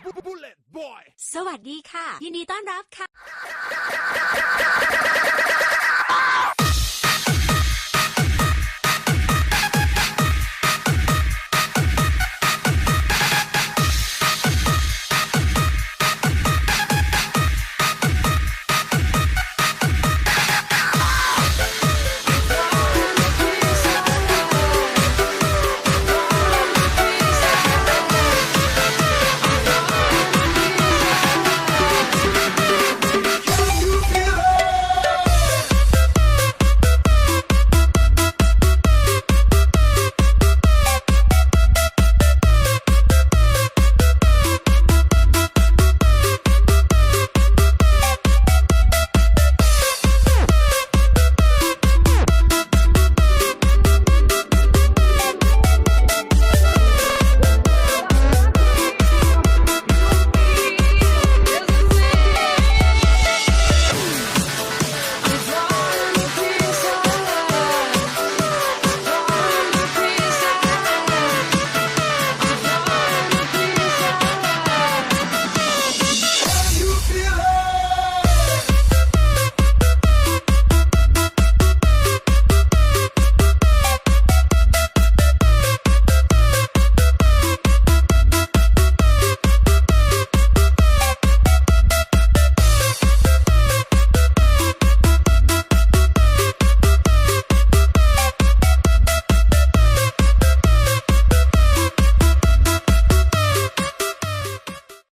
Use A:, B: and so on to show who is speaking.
A: Bullet Boy.
B: สวัสดีค่ะ ยินดีต้อนรับค่ะ